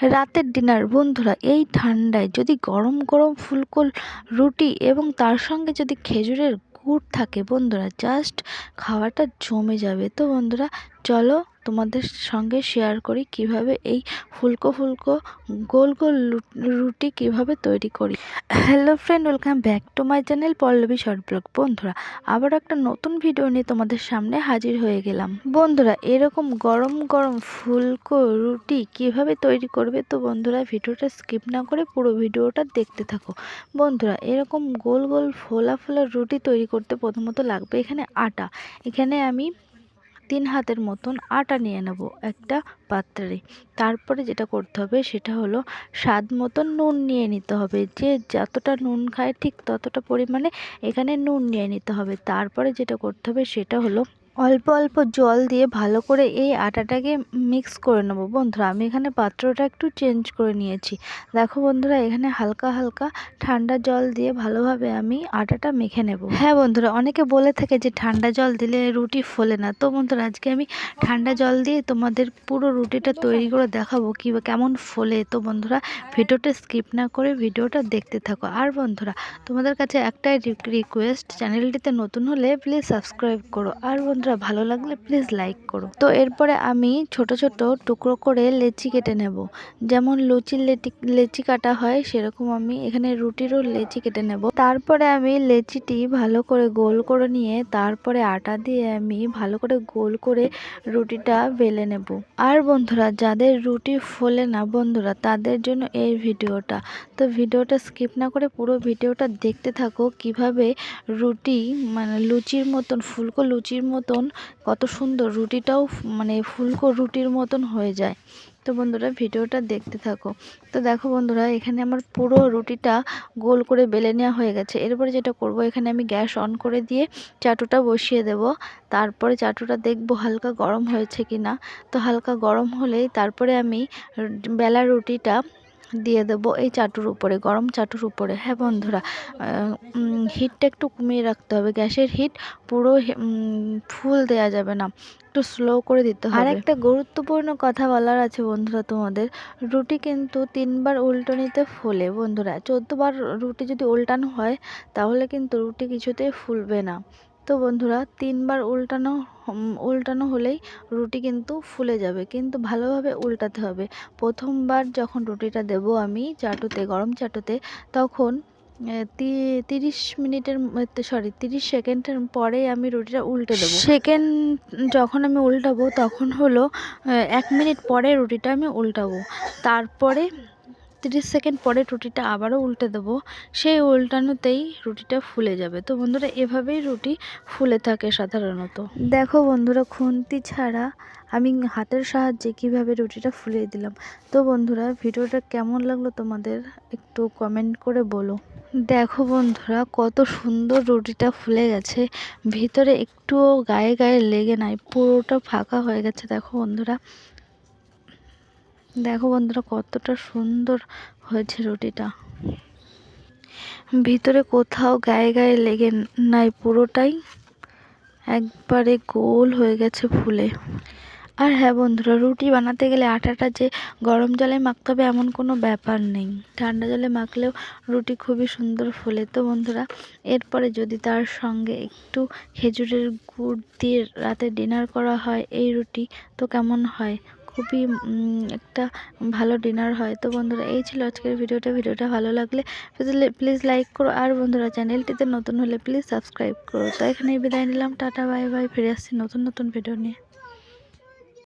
রাতের ডিনার। বন্ধুরা, এই ঠান্ডায় যদি গরম গরম ফুলকুল, রুটি এবং তার সঙ্গে যদি খেজুরের গুড় থাকে, বন্ধুরা জাস্ট খাওয়াটা জমে যাবে। তো বন্ধুরা, চলো তোমাদের সঙ্গে শেয়ার করি কীভাবে এই ফুলকো ফুলকো গোল গোল রুটি কীভাবে তৈরি করি। Hello friend welcome back to my channel Pallabi short blog বন্ধুরা, আবার একটা নতুন ভিডিও নিয়ে তোমাদের সামনে হাজির হয়ে গেলাম। বন্ধুরা, এরকম গরম গরম ফুলকো রুটি কীভাবে তৈরি করবে তো বন্ধুরা, ভিডিওটা স্কিপ না করে পুরো ভিডিওটা দেখতে থাকো। বন্ধুরা, এরকম গোল গোল ফোলা ফোলা রুটি তৈরি করতে প্রথমত লাগবে এখানে আটা। এখানে আমি তিন হাতের মতন আটা নিয়ে নেব একটা পাত্রে। তারপরে যেটা করতে হবে সেটা হলো স্বাদ মতন নুন নিয়ে নিতে হবে। যে যতটা নুন খায় ঠিক ততটা পরিমাণে এখানে নুন নিয়ে নিতে হবে। তারপরে যেটা করতে হবে সেটা হলো অল্প অল্প জল দিয়ে ভালো করে এই আটাটাকে মিক্স করে নেব। বন্ধুরা, আমি এখানে পাত্রটা একটু চেঞ্জ করে নিয়েছি। দেখো বন্ধুরা, এখানে হালকা হালকা ঠান্ডা জল দিয়ে ভালোভাবে আমি আটাটা মেখে নেব। হ্যাঁ বন্ধুরা, অনেকে বলে থাকে যে ঠান্ডা জল দিলে রুটি ফোলে না। তো বন্ধুরা, আজকে আমি ঠান্ডা জল দিয়ে তোমাদের পুরো রুটিটা তৈরি করে দেখাবো কী কেমন ফোলে। তো বন্ধুরা, ভিডিওটা স্কিপ না করে ভিডিওটা দেখতে থাকো। আর বন্ধুরা, তোমাদের কাছে একটাই রিকোয়েস্ট চ্যানেলটিতে নতুন হলে প্লিজ সাবস্ক্রাইব করো। আর বন্ধুরা, ভালো লাগলে প্লিজ লাইক করো। তো এরপরে আমি ছোট ছোট টুকরো করে লেচি কেটে নেব। যেমন লুচির লেচি লেচি কাটা হয়, সেরকম আমি এখানে রুটিরও লেচি কেটে নেব। তারপরে আমি লেচিটি ভালো করে গোল করে নিয়ে, তারপরে আটা দিয়ে আমি ভালো করে গোল করে রুটিটা বেলে নেব। আর বন্ধুরা, যাদের রুটি ফোলে না বন্ধুরা, তাদের জন্য এই ভিডিওটা। তো ভিডিওটা স্কিপ না করে পুরো ভিডিওটা দেখতে থাকো, কীভাবে রুটি মানে লুচির মতন, ফুলকো লুচির মতন মতন, কত সুন্দর রুটিটাও মানে ফুলকো রুটির মতন হয়ে যায়। তো বন্ধুরা, ভিডিওটা দেখতে থাকো। তো দেখো বন্ধুরা, এখানে আমার পুরো রুটিটা গোল করে বেলে নেওয়া হয়ে গেছে। এরপরে যেটা করব, এখানে আমি গ্যাস অন করে দিয়ে চাটুটা বসিয়ে দেব। তারপরে চাটুটা দেখব হালকা গরম হয়েছে কি না তো হালকা গরম হলেই তারপরে আমি বেলা রুটিটা দিয়ে দেব এই চাটুর উপরে, গরম চাটুর উপরে। হ্যাঁ বন্ধুরা হিটটা একটু কমিয়ে রাখতে হবে। গ্যাসের হিট পুরো ফুল দেওয়া যাবে না। একটু স্লো করে দিতে হবে। আর একটা গুরুত্বপূর্ণ কথা বলার আছে বন্ধুরা তোমাদের। রুটি কিন্তু তিনবার উল্টনিতে ফোলে। বন্ধুরা, চোদ্দবার রুটি যদি উল্টানো হয়, তাহলে কিন্তু রুটি কিছুতেই ফুলবে না। তো বন্ধুরা, তিনবার উল্টানো উল্টানো হলেই রুটি কিন্তু ফুলে যাবে। কিন্তু ভালোভাবে উল্টাতে হবে। প্রথমবার যখন রুটিটা দেব আমি চাটুতে, গরম চাটুতে, তখন তিরিশ মিনিটের সরি তিরিশ সেকেন্ডের পরে আমি রুটিটা উল্টে দেবো। সেকেন্ড যখন আমি উল্টাবো, তখন হলো এক মিনিট পরে রুটিটা আমি উল্টাবো। তারপরে তিরিশ সেকেন্ড পরে রুটিটা আবারও উল্টে দেবো। সেই উল্টানোতেই রুটিটা ফুলে যাবে। তো বন্ধুরা এভাবেই রুটি ফুলে থাকে সাধারণত। দেখো বন্ধুরা খুন্তি ছাড়া আমি হাতের সাহায্যে কীভাবে রুটিটা ফুলিয়ে দিলাম। তো বন্ধুরা ভিডিওটা কেমন লাগল তোমাদের একটু কমেন্ট করে বলো। দেখো বন্ধুরা কত সুন্দর রুটিটা ফুলে গেছে। ভিতরে একটুও গায়ে গায়ে লেগে নাই পুরোটা ফাঁকা হয়ে গেছে। দেখো বন্ধুরা দেখো বন্ধুরা, কতটা সুন্দর হয়েছে রুটিটা। ভিতরে কোথাও গায়ে গায়ে লেগে নাই পুরোটাই। একবারে গোল হয়ে গেছে ফুলে। আর হ্যাঁ বন্ধুরা, রুটি বানাতে গেলে আটাটা যে গরম জলে মাখতে হবে এমন কোনো ব্যাপার নেই। ঠান্ডা জলে মাখলেও রুটি খুবই সুন্দর ফোলে। তো বন্ধুরা, এরপরে যদি তার সঙ্গে একটু খেজুরের গুড় দিয়ে রাতে ডিনার করা হয় এই রুটি, তো কেমন হয়? খুবই একটা ভালো ডিনার হয়। তো বন্ধুরা, এই ছিল আজকের ভিডিওটা। ভিডিওটা ভালো লাগলে প্লিজ লাইক করো। আর বন্ধুরা, চ্যানেলটিতে নতুন হলে প্লিজ সাবস্ক্রাইব করো। তো এখানেই বিদায় নিলাম। টাটা বাই বাই ফিরে আসছি নতুন নতুন ভিডিও নিয়ে।